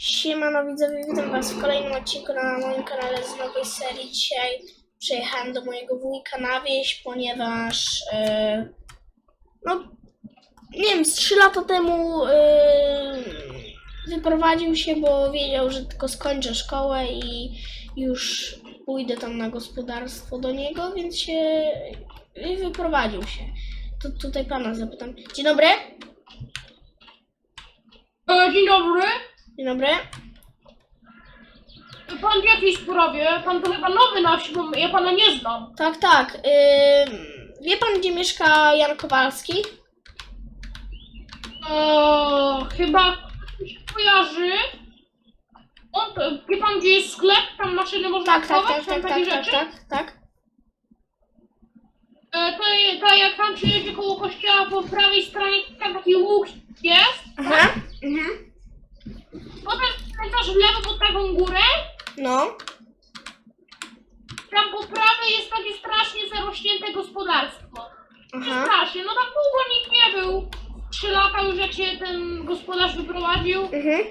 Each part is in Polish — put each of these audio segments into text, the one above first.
Siemano widzowie, witam was w kolejnym odcinku na moim kanale z nowej serii. Dzisiaj przyjechałem do mojego wujka na wieś, ponieważ e, no nie wiem, z 3 lata temu e, wyprowadził się, bo wiedział, że tylko skończę szkołę i już pójdę tam na gospodarstwo do niego, więc się wyprowadził się. To tutaj pana zapytam. Dzień dobry. E, Dzień dobry. Dzień dobry. Pan w jakiej sprawie? Pan to chyba nowy na wsi, bo ja pana nie znam. Tak, tak. Ym, wie pan, gdzie mieszka Jan Kowalski? Eee, chyba mi się kojarzy. On, to- wie pan gdzie jest sklep? Tam maszyny można Tak, tak, kupować? tak, tam tak, takie tak, tak, rzeczy? tak, tak. E, to, je- to jak tam przyjedzie koło kościoła po prawej stronie, tam taki łuk jest. Aha. Mhm. Potem skręcasz w lewo pod taką górę. No. Tam po prawej jest takie strasznie zarośnięte gospodarstwo. Aha. Strasznie, no tam długo nikt nie był. Trzy lata już jak się ten gospodarz wyprowadził. Mhm.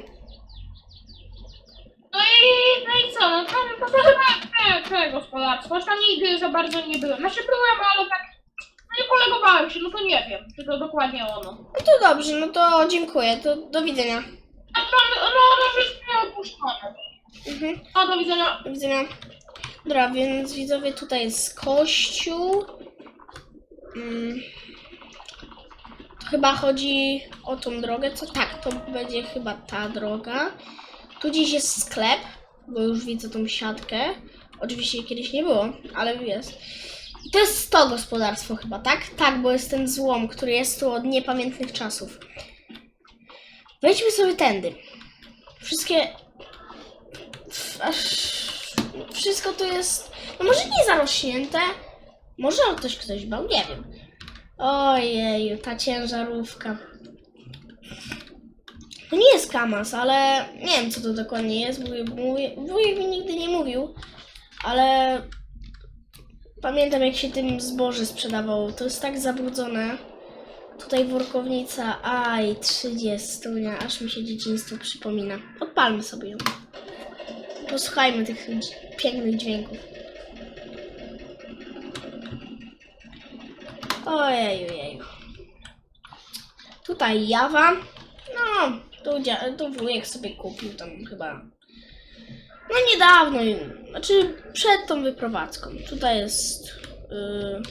No i, no i co, no tam to, to chyba te, te gospodarstwo, aż tam nigdy za bardzo nie byłem. Znaczy byłem, ale tak, no nie kolegowałem się, no to nie wiem, czy to dokładnie ono. No to dobrze, no to dziękuję. To do widzenia. Tam, no, no wszystko opuszczone. Mhm. No do widzenia. Do widzenia. Dobra, więc widzowie, tutaj jest kościół. Mm. To chyba chodzi o tą drogę, co? Tak, to będzie chyba ta droga. Tu gdzieś jest sklep, bo już widzę tą siatkę. Oczywiście jej kiedyś nie było, ale jest. I to jest to gospodarstwo chyba, tak? Tak, bo jest ten złom, który jest tu od niepamiętnych czasów. Wejdźmy sobie tędy. Wszystkie aż wszystko tu jest, no może nie zarośnięte, może o ktoś bał, nie wiem. Ojeju, ta ciężarówka. To nie jest Kamas, ale nie wiem co to dokładnie jest, wujek mi nigdy nie mówił, ale pamiętam jak się tym zboże sprzedawało, to jest tak zabrudzone. Tutaj workownica, aj, 30, nie, aż mi się dzieciństwo przypomina. Odpalmy sobie ją. Posłuchajmy tych pięknych dźwięków. Ojeju, jeju. Tutaj Jawa. No, tu, tu wujek sobie kupił tam chyba. No niedawno, znaczy przed tą wyprowadzką. Tutaj jest yy,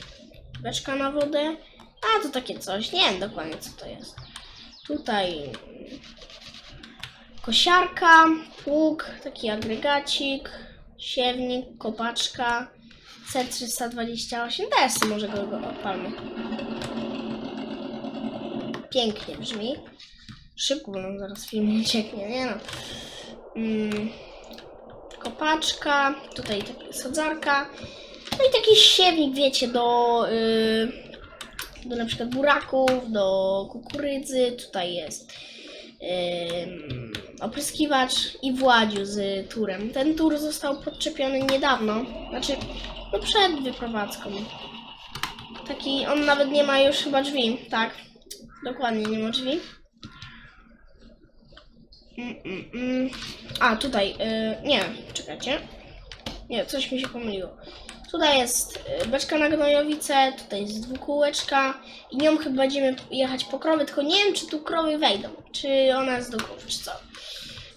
beczka na wodę. A to takie coś, nie wiem dokładnie co to jest. Tutaj kosiarka, pług, taki agregacik, siewnik, kopaczka, C328 DS, może go, odpalmy. Pięknie brzmi. Szybko, bo nam zaraz film nie cieknie, nie no. Mm, kopaczka, tutaj sadzarka, no i taki siewnik, wiecie, do, y, do na przykład buraków, do kukurydzy, tutaj jest ym, opryskiwacz i Władziu z turem. Ten tur został podczepiony niedawno, znaczy no przed wyprowadzką. Taki, on nawet nie ma już chyba drzwi, tak, dokładnie nie ma drzwi. Mm, mm, mm. A, tutaj, y, nie, czekajcie. Nie, coś mi się pomyliło. Tutaj jest y, beczka na gnojowice, tutaj jest dwukółeczka i nią chyba będziemy jechać po krowy, tylko nie wiem, czy tu krowy wejdą, czy ona do krów, czy co.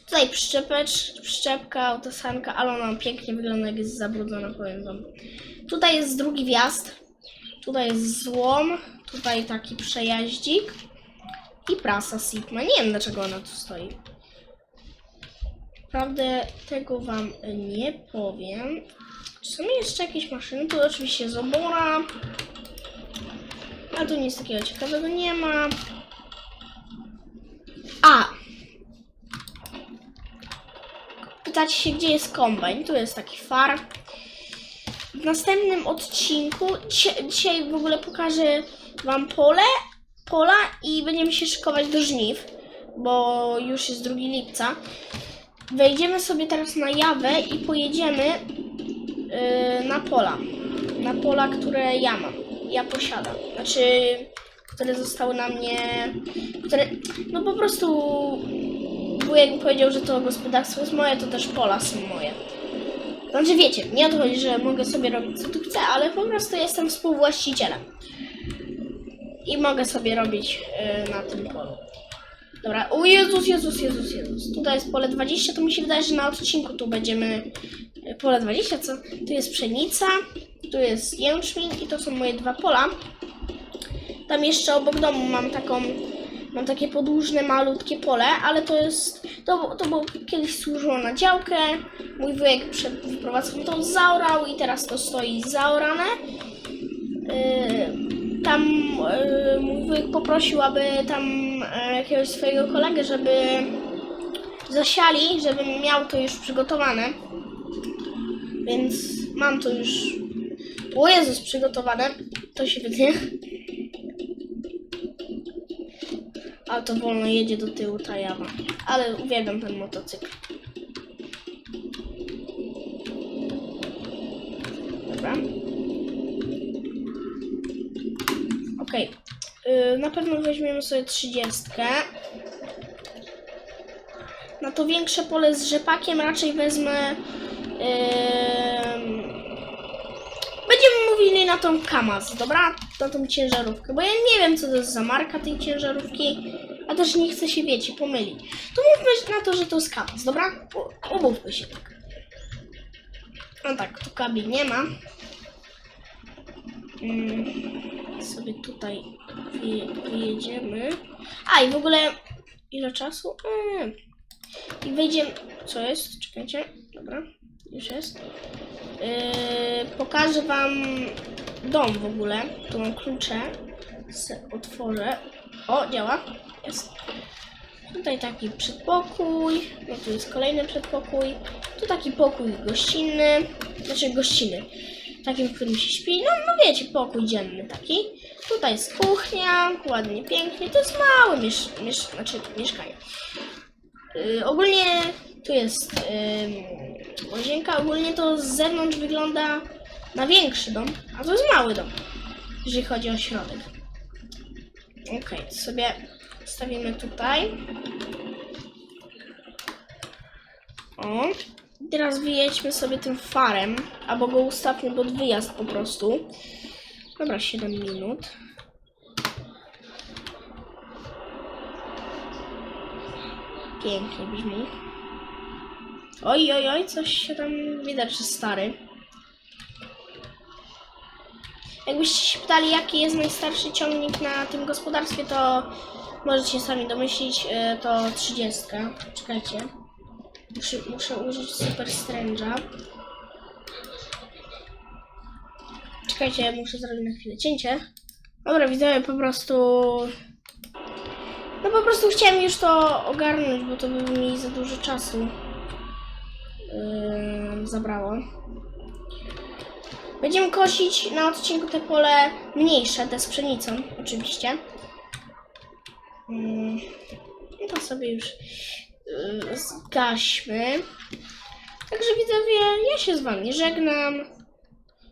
Tutaj przyczepecz, przyczepka, autosanka, ale ona pięknie wygląda, jak jest zabrudzona, powiem wam. Tutaj jest drugi wjazd, tutaj jest złom, tutaj taki przejaździk i prasa Sigma. Nie wiem, dlaczego ona tu stoi. Naprawdę tego wam nie powiem. Są jeszcze jakieś maszyny? Tu oczywiście z obora. A tu nic takiego ciekawego nie ma. A! Pytacie się, gdzie jest kombajn? Tu jest taki far. W następnym odcinku, dzisiaj, dzisiaj w ogóle pokażę wam pole, pola i będziemy się szykować do żniw, bo już jest 2 lipca. Wejdziemy sobie teraz na Jawę i pojedziemy yy, na pola. Na pola, które ja mam. Ja posiadam. Znaczy, które zostały na mnie. Które. No po prostu wujek powiedział, że to gospodarstwo jest moje, to też pola są moje. Znaczy wiecie, nie o to chodzi, że mogę sobie robić co tu chcę, ale po prostu jestem współwłaścicielem. I mogę sobie robić y, na tym polu. Dobra, o Jezus, Jezus, Jezus, Jezus. Tutaj jest pole 20, to mi się wydaje, że na odcinku tu będziemy... y, Pole 20, co? Tu jest pszenica, tu jest jęczmień i to są moje dwa pola. Tam jeszcze obok domu mam taką... Mam takie podłużne, malutkie pole, ale to jest... To, to było kiedyś służyło na działkę. Mój wujek przed wyprowadzką to zaorał i teraz to stoi zaorane. Yy, tam mój wujek poprosił, aby tam yy, jakiegoś swojego kolegę, żeby zasiali, żebym miał to już przygotowane. Więc mam to już. O Jezus, przygotowane. To się wytnie. A to wolno jedzie do tyłu ta jawa. Ale uwielbiam ten motocykl. Dobra. Okej. Yy, na pewno weźmiemy sobie trzydziestkę. Na to większe pole z rzepakiem raczej wezmę. Będziemy mówili na tą Kamaz, dobra? Na tą ciężarówkę, bo ja nie wiem, co to jest za marka tej ciężarówki, a też nie chcę się, wiecie, pomylić. To mówmy na to, że to jest Kamaz, dobra? Umówmy się tak. No tak, tu kabin nie ma. Mm, sobie tutaj wyje- wyjedziemy. A i w ogóle ile czasu? Mm. I wejdziemy. Co jest? Czekajcie. Dobra, już jest. Yy, pokażę wam dom w ogóle. Tu mam klucze. Se otworzę. O, działa. Jest. Tutaj taki przedpokój. No tu jest kolejny przedpokój. Tu taki pokój gościnny. Znaczy gościnny. Takim, w którym się śpi. No, no wiecie, pokój dzienny taki. Tutaj jest kuchnia. Ładnie, pięknie. To jest małe miesz miesz znaczy, mieszkanie. Yy, ogólnie tu jest yy, łazienka. Ogólnie to z zewnątrz wygląda na większy dom, a to jest mały dom, jeżeli chodzi o środek. To sobie stawimy tutaj. O, teraz wyjedźmy sobie tym farem, albo go ustawmy pod wyjazd po prostu. Dobra, 7 minut. Pięknie brzmi. Oj, oj, oj, coś się tam widać, że stary. Jakbyście się pytali, jaki jest najstarszy ciągnik na tym gospodarstwie, to możecie sami domyślić, y, to 30. Czekajcie. Muszę, muszę użyć Super Strange'a. Czekajcie, muszę zrobić na chwilę cięcie. Dobra, widzowie, po prostu... No po prostu chciałem już to ogarnąć, bo to by mi za dużo czasu yy, zabrało. Będziemy kosić na odcinku te pole mniejsze, te z pszenicą, oczywiście. No to sobie już yy, zgaśmy. Także widzowie, ja się z wami żegnam